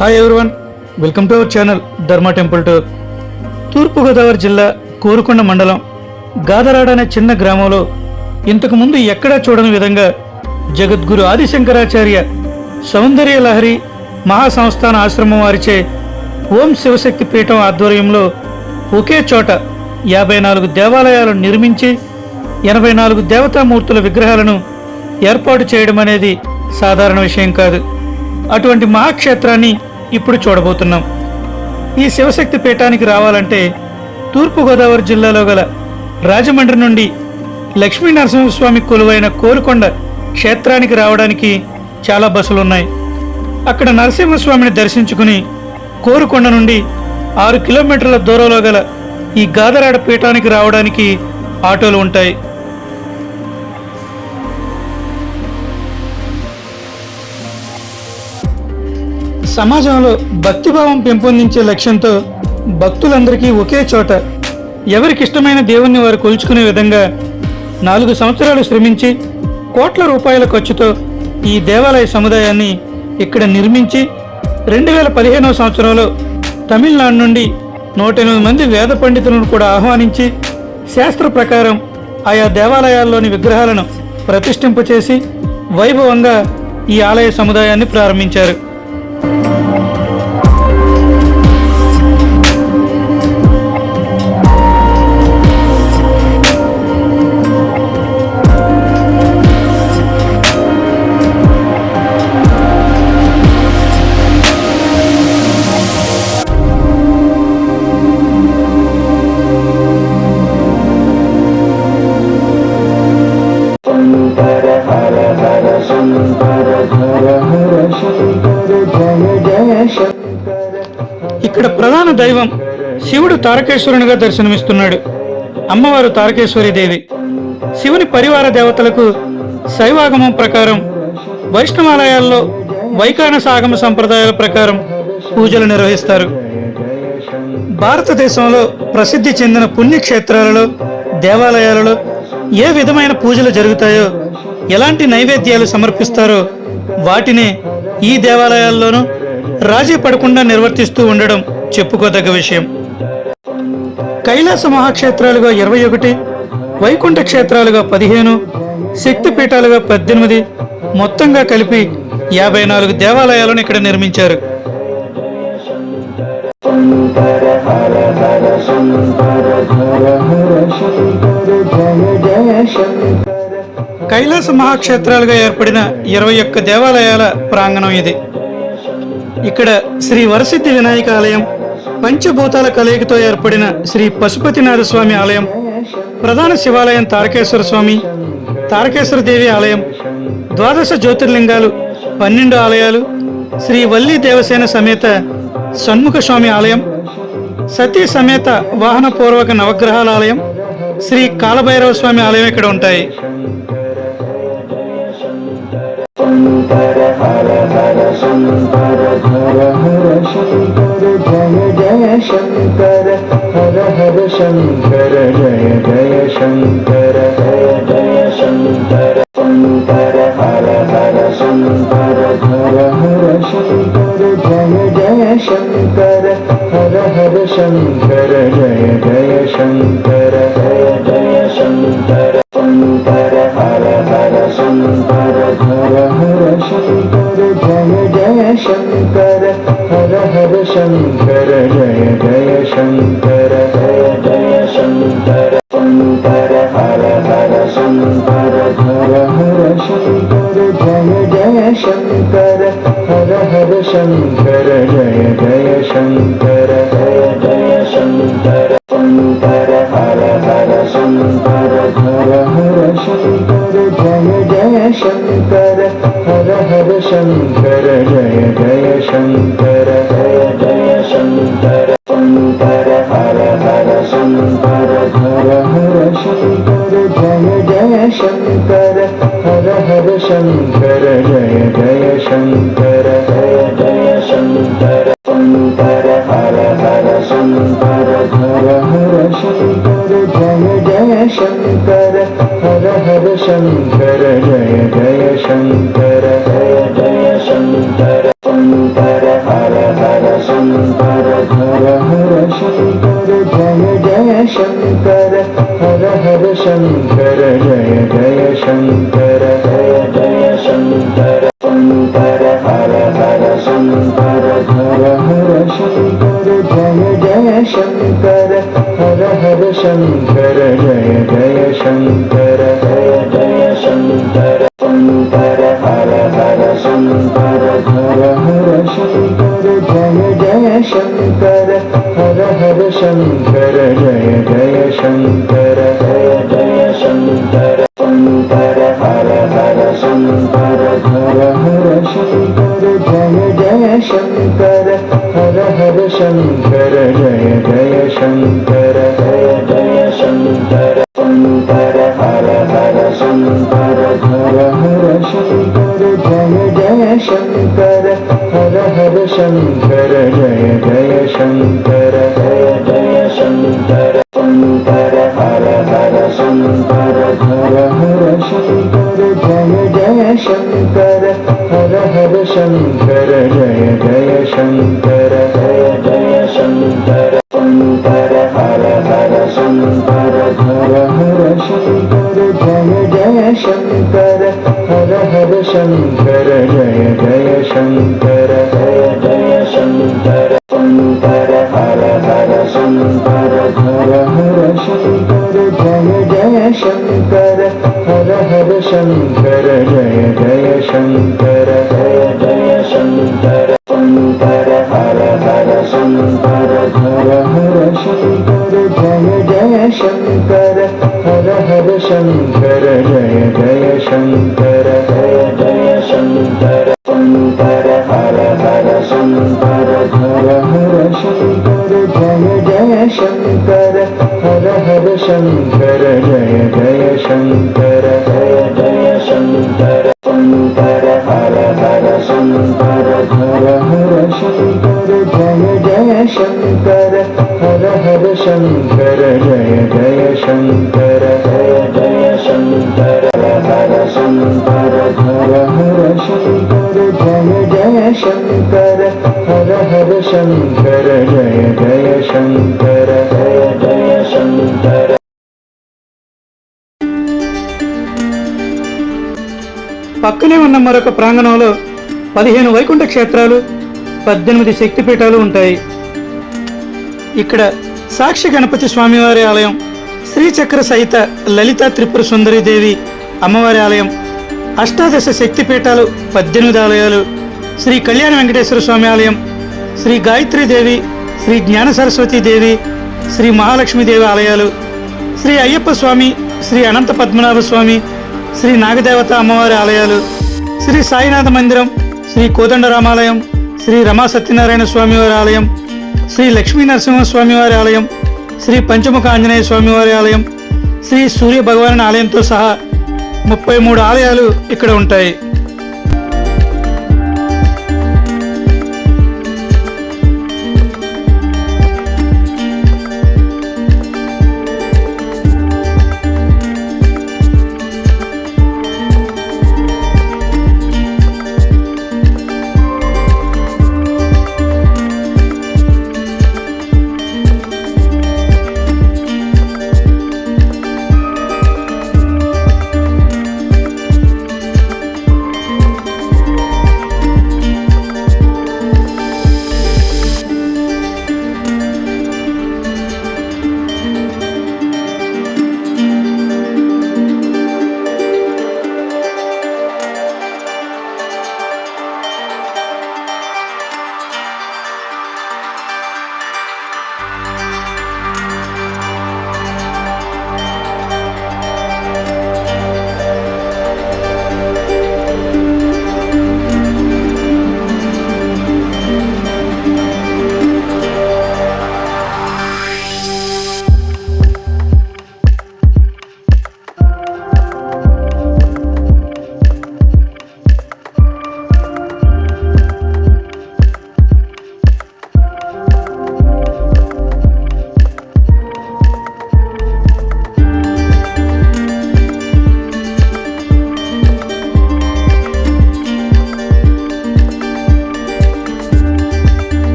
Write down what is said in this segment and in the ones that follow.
Hi everyone welcome to our channel Dharma temple tour తూర్పుగోదావరి జిల్లా కోరుకొండ మండలం గాదరాడ అనే చిన్న గ్రామంలో ఇంతకుముందు ఎక్కడా చూడని విధంగా జగద్గురు ఆదిశంకరాచార్య సౌందర్య లహరి మహాసంస్థాన ఆశ్రమం వారిచే ఓం శివశక్తి పీఠం ఆధ్వర్యంలో ఒకే చోట యాభై నాలుగు దేవాలయాలను నిర్మించి ఎనభై నాలుగు దేవతామూర్తుల విగ్రహాలను ఏర్పాటు చేయడం అనేది సాధారణ విషయం కాదు. అటువంటి మహాక్షేత్రాన్ని ఇప్పుడు చూడబోతున్నాం. ఈ శివశక్తి పీఠానికి రావాలంటే తూర్పుగోదావరి జిల్లాలో గల రాజమండ్రి నుండి లక్ష్మీ నరసింహస్వామి కొలువైన కోరుకొండ క్షేత్రానికి రావడానికి చాలా బస్సులు ఉన్నాయి అక్కడ నరసింహస్వామిని దర్శించుకుని కోరుకొండ నుండి ఆరు కిలోమీటర్ల దూరంలో గల ఈ గాదరాడ పీఠానికి రావడానికి ఆటోలు ఉంటాయి. సమాజంలో భక్తిభావం పెంపొందించే లక్ష్యంతో భక్తులందరికీ ఒకే చోట ఎవరికిష్టమైన దేవుణ్ణి వారు కొలుచుకునే విధంగా నాలుగు సంవత్సరాలు శ్రమించి కోట్ల రూపాయల ఖర్చుతో ఈ దేవాలయ సముదాయాన్ని ఇక్కడ నిర్మించి రెండు వేల పదిహేనవ సంవత్సరంలో తమిళనాడు నుండి నూట ఎనిమిది మంది వేద పండితులను కూడా ఆహ్వానించి శాస్త్ర ప్రకారం ఆయా దేవాలయాల్లోని విగ్రహాలను ప్రతిష్ఠింపచేసి వైభవంగా ఈ ఆలయ సముదాయాన్ని ప్రారంభించారు. దైవం శివుడు తారకేశ్వరునిగా దర్శనమిస్తున్నాడు. అమ్మవారు తారకేశ్వరి దేవి శివుని పరివార దేవతలకు శైవాగమం ప్రకారం వైష్ణవాలయాల్లో వైకానసాగమ సంప్రదాయాల ప్రకారం పూజలు నిర్వహిస్తారు. భారతదేశంలో ప్రసిద్ధి చెందిన పుణ్యక్షేత్రాలలో దేవాలయాలలో ఏ విధమైన పూజలు జరుగుతాయో ఎలాంటి నైవేద్యాలు సమర్పిస్తారో వాటినే ఈ దేవాలయాల్లోనూ రాజీ పడకుండా నిర్వర్తిస్తూ ఉండడం చెప్పుకోదగ్గ విషయం. కైలాస మహాక్షేత్రాలుగా ఇరవై ఒకటి వైకుంఠ క్షేత్రాలుగా పదిహేను శక్తిపీఠాలుగా పద్దెనిమిది మొత్తంగా కలిపి యాభై నాలుగు దేవాలయాలను ఇక్కడ నిర్మించారు. కైలాస మహాక్షేత్రాలుగా ఏర్పడిన ఇరవై ఒక్క దేవాలయాల ప్రాంగణం ఇది. ఇక్కడ శ్రీ వరసిద్ధి వినాయక ఆలయం పంచభూతాల కలయికతో ఏర్పడిన శ్రీ పశుపతినాథ స్వామి ఆలయం ప్రధాన శివాలయం తారకేశ్వర స్వామి తారకేశ్వర దేవి ఆలయం ద్వాదశ జ్యోతిర్లింగాలు పన్నెండు ఆలయాలు శ్రీ వల్లి దేవసేన సమేత షణ్ముఖ స్వామి ఆలయం సతీ సమేత వాహన పూర్వక నవగ్రహాల ఆలయం శ్రీ కాలభైరవ స్వామి ఆలయం ఇక్కడ ఉంటాయి. शङ्कर जय जय शङ्कर जय जय शङ्कर शङ्कर हर हर शङ्कर हर हर शङ्कर जय जय शङ्कर हर हर शङ्कर जय जय शङ्कर शङ्कर हर हर शङ्कर जय जय शङ्कर जय जय शङ्कर शङ्कर हर हर शङ्कर हर हर शङ्कर जय जय शङ्कर हर हर शङ्कर जय जय शङ्कर जय जय शङ्कर शङ्कर हर हर शङ्कर हर हर शङ्कर जय जय शङ्कर हर हर शङ्कर जय जय शङ्कर जय जय शङ्कर शङ्कर हर हर शङ्कर हर हर शङ्कर जय जय शङ्कर हर हर शङ्कर जय जय शङ्कर जय जय शङ्कर शङ्कर हर शङ्कर हर हर शङ्कर जय जय शङ्कर हर हर शङ्कर शङ्कर जय जय शङ्कर जय जय शङ्कर शङ्कर हर हर शङ्कर हर हर शङ्कर जय जय शङ्कर हर हर शङ्कर जय जय शङ्कर जय जय शङ्कर शङ्कर हर हर शङ्कर हर हर शङ्कर जय जय शङ्कर हर हर शङ्कर जय जय शङ्कर जय जय शङ्कर जय जय शङ्कर शङ्कर శంకర హర హర శంకర జయ జయ శంకర జయ జయ శంకర హర శంకర హర హర శంకర జయ జయ శంకర హర హర శంకర జయ జయ శంకర జయ జయ శంకర. పక్కనే ఉన్న మరొక ప్రాంగణంలో పదిహేను వైకుంఠ క్షేత్రాలు పద్దెనిమిది శక్తిపీఠాలు ఉంటాయి. ఇక్కడ సాక్షి గణపతి స్వామివారి ఆలయం శ్రీచక్ర సహిత లలిత త్రిపుర సుందరి దేవి అమ్మవారి ఆలయం అష్టాదశ శక్తిపీఠాలు పద్దెనిమిది ఆలయాలు శ్రీ కళ్యాణ వెంకటేశ్వర స్వామి ఆలయం శ్రీ గాయత్రీదేవి శ్రీ జ్ఞాన సరస్వతి దేవి శ్రీ మహాలక్ష్మీదేవి ఆలయాలు శ్రీ అయ్యప్ప స్వామి శ్రీ అనంత పద్మనాభ స్వామి శ్రీ నాగదేవత అమ్మవారి ఆలయాలు శ్రీ సాయినాథ మందిరం శ్రీ కోదండరామాలయం శ్రీ రమా సత్యనారాయణ స్వామివారి ఆలయం శ్రీ లక్ష్మీ నరసింహస్వామి వారి ఆలయం శ్రీ పంచముఖ ఆంజనేయ స్వామివారి ఆలయం శ్రీ సూర్య భగవాన్ ఆలయంతో సహా ముప్పై మూడు ఆలయాలు ఇక్కడ ఉంటాయి.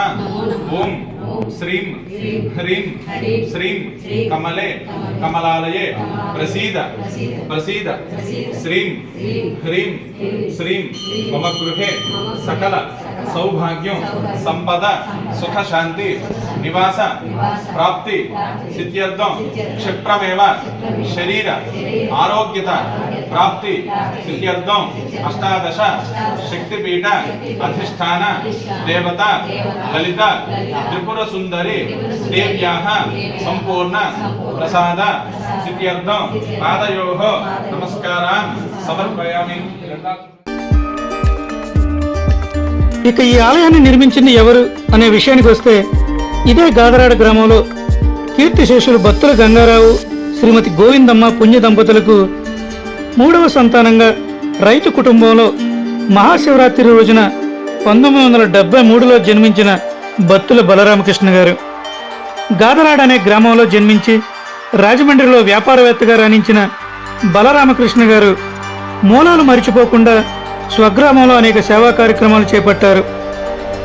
నమో నమః నమో నమః ఓం ఓం శ్రీం శ్రీం హ్రీం హ్రీం శ్రీం శ్రీం కమలే కమలే కమలాలయే కమలాలయే ప్రసీద ప్రసీద నివాస ప్రాప్తి సిద్ధ్యర్థం క్షిప్రమేవ శరీర ఆరోగ్యత ప్రాప్తి సిద్ధ్యర్థం అష్టాదశ శక్తిపీఠ అధిష్టాన దేవత లలిత త్రిపుర సుందరి దేవ్యాః సంపూర్ణ ప్రసాద సిద్ధ్యర్థం పాదయోః పాదయోః నమస్కారాన్ సమర్పయామి. ఇక ఈ ఆలయాన్ని నిర్మించింది ఎవరు అనే విషయానికి వస్తే ఇదే గాదరాడ గ్రామంలో కీర్తిశేషులు భక్తుల గంగారావు శ్రీమతి గోవిందమ్మ పుణ్య దంపతులకు మూడవ సంతానంగా రైతు కుటుంబంలో మహాశివరాత్రి రోజున పంతొమ్మిది వందల డెబ్బై మూడులో జన్మించిన భత్తుల బలరామకృష్ణ గారు. గాదరాడ అనే గ్రామంలో జన్మించి రాజమండ్రిలో వ్యాపారవేత్తగా రాణించిన బలరామకృష్ణ గారు మూలాలు మరిచిపోకుండా స్వగ్రామంలో అనేక సేవా కార్యక్రమాలు చేపట్టారు.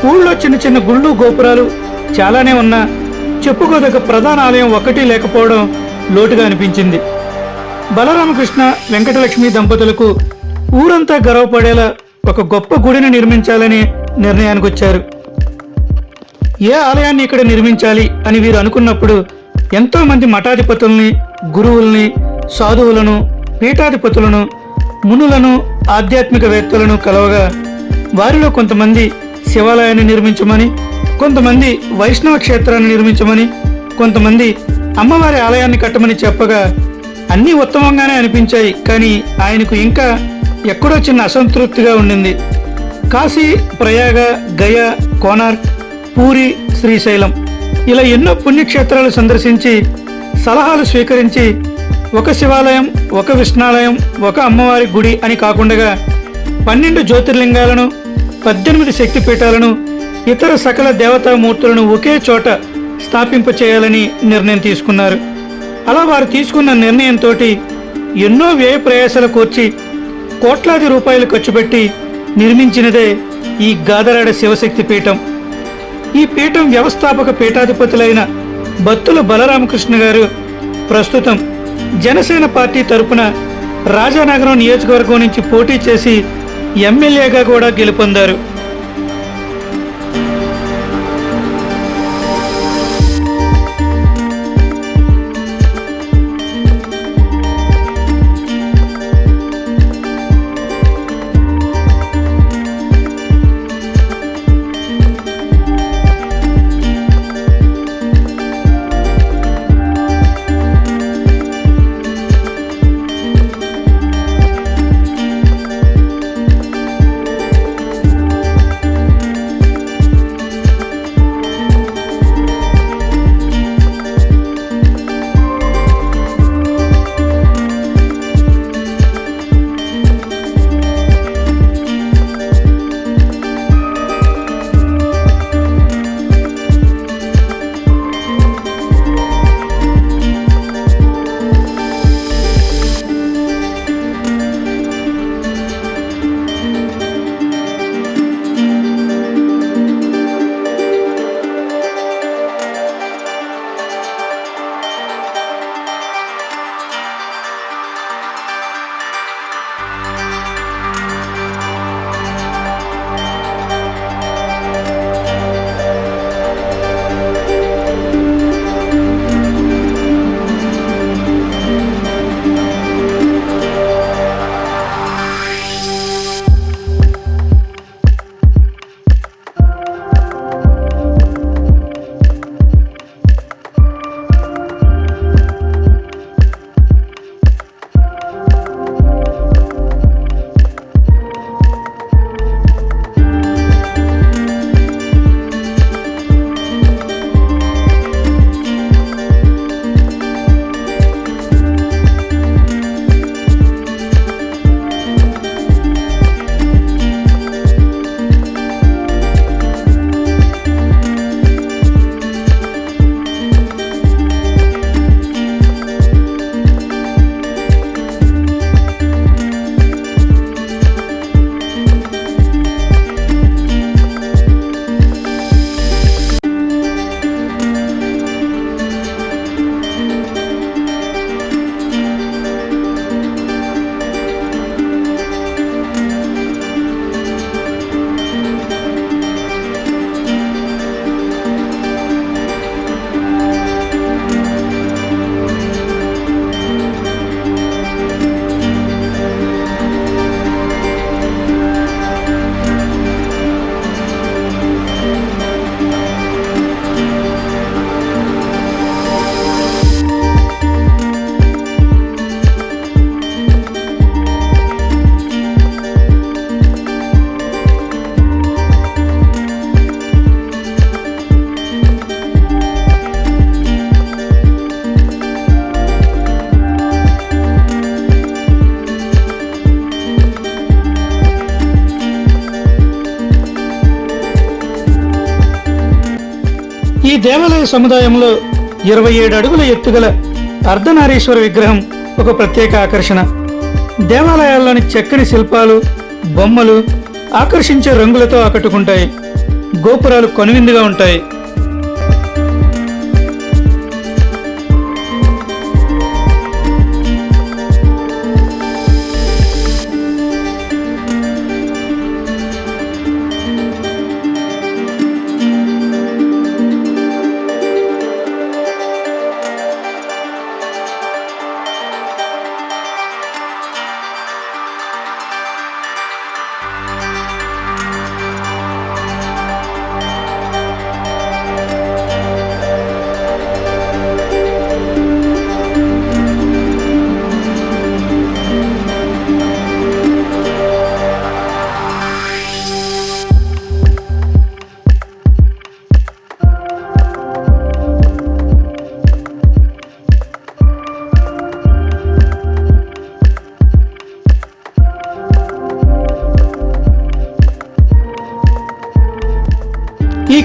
ఊళ్ళో చిన్న చిన్న గుళ్ళు గోపురాలు చాలానే ఉన్నా చెప్పుకోదగ్గ ప్రధాన ఆలయం ఒకటి లేకపోవడం లోటుగా అనిపించింది. బలరామకృష్ణ వెంకటలక్ష్మి దంపతులకు ఊరంతా గర్వపడేలా ఒక గొప్ప గుడిని నిర్మించాలని నిర్ణయానికి వచ్చారు. ఏ ఆలయాన్ని ఇక్కడ నిర్మించాలి అని వీరు అనుకున్నప్పుడు ఎంతో మంది మఠాధిపతుల్ని గురువుల్ని సాధువులను పీఠాధిపతులను మునులను ఆధ్యాత్మికవేత్తలను కలవగా వారిలో కొంతమంది శివాలయాన్ని నిర్మించమని కొంతమంది వైష్ణవ క్షేత్రాన్ని నిర్మించమని కొంతమంది అమ్మవారి ఆలయాన్ని కట్టమని చెప్పగా అన్నీ ఉత్తమంగానే అనిపించాయి. కానీ ఆయనకు ఇంకా ఎక్కడో చిన్న అసంతృప్తిగా ఉండింది. కాశీ ప్రయాగ గయ కోనార్క్ పూరి శ్రీశైలం ఇలా ఎన్నో పుణ్యక్షేత్రాలు సందర్శించి సలహాలు స్వీకరించి ఒక శివాలయం ఒక విష్ణాలయం ఒక అమ్మవారి గుడి అని కాకుండా పన్నెండు జ్యోతిర్లింగాలను పద్దెనిమిది శక్తిపీఠాలను ఇతర సకల దేవతామూర్తులను ఒకే చోట స్థాపింప చేయాలని నిర్ణయం తీసుకున్నారు. అలా వారు తీసుకున్న నిర్ణయంతో ఎన్నో వ్యయ ప్రయాసాలు కూర్చి కోట్లాది రూపాయలు ఖర్చు పెట్టి నిర్మించినదే ఈ గాదరాడ శివశక్తి పీఠం. ఈ పీఠం వ్యవస్థాపక పీఠాధిపతులైన బత్తుల బలరామకృష్ణ గారు ప్రస్తుతం జనసేన పార్టీ తరపున రాజానగరం నియోజకవర్గం నుంచి పోటీ చేసి ఎమ్మెల్యేగా కూడా గెలుపొందారు. దేవాలయ సముదాయంలో ఇరవై ఏడు అడుగుల ఎత్తుగల అర్ధనారీశ్వర విగ్రహం ఒక ప్రత్యేక ఆకర్షణ. దేవాలయాల్లోని చక్కని శిల్పాలు బొమ్మలు ఆకర్షించే రంగులతో ఆకట్టుకుంటాయి. గోపురాలు కనువిందుగా ఉంటాయి.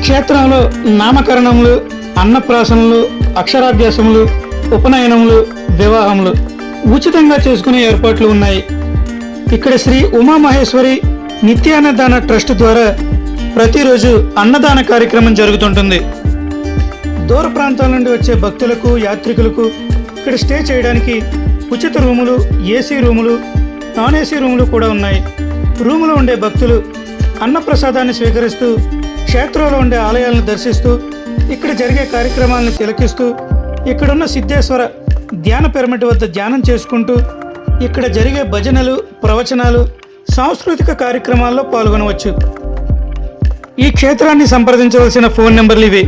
క్షేత్రంలో నామకరణములు అన్నప్రాసనలు అక్షరాభ్యాసములు ఉపనయనములు వివాహములు ఉచితంగా చేసుకునే ఏర్పాట్లు ఉన్నాయి. ఇక్కడ శ్రీ ఉమామహేశ్వరి నిత్యాన్నదాన ట్రస్ట్ ద్వారా ప్రతిరోజు అన్నదాన కార్యక్రమం జరుగుతుంటుంది. దూర ప్రాంతాల నుండి వచ్చే భక్తులకు యాత్రికులకు ఇక్కడ స్టే చేయడానికి ఉచిత రూములు ఏసీ రూములు నాన్ ఏసీ రూములు కూడా ఉన్నాయి. రూములో ఉండే భక్తులు అన్నప్రసాదాన్ని స్వీకరిస్తూ క్షేత్రంలో ఉండే ఆలయాలను దర్శిస్తూ ఇక్కడ జరిగే కార్యక్రమాలను తిలకిస్తూ ఇక్కడున్న సిద్ధేశ్వర ధ్యాన పిరమిడ్ వద్ద ధ్యానం చేసుకుంటూ ఇక్కడ జరిగే భజనలు ప్రవచనాలు సాంస్కృతిక కార్యక్రమాల్లో పాల్గొనవచ్చు. ఈ క్షేత్రాన్ని సంప్రదించవలసిన ఫోన్ నెంబర్లు ఇవి.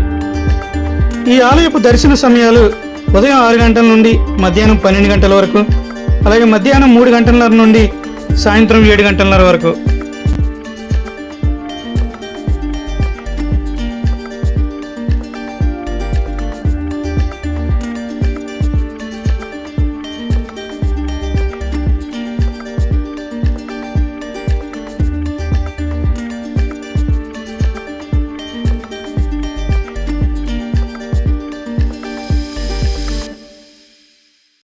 ఈ ఆలయపు దర్శన సమయాలు ఉదయం ఆరు గంటల నుండి మధ్యాహ్నం పన్నెండు గంటల వరకు అలాగే మధ్యాహ్నం మూడు గంటలన్నర నుండి సాయంత్రం ఏడు గంటలన్నర వరకు.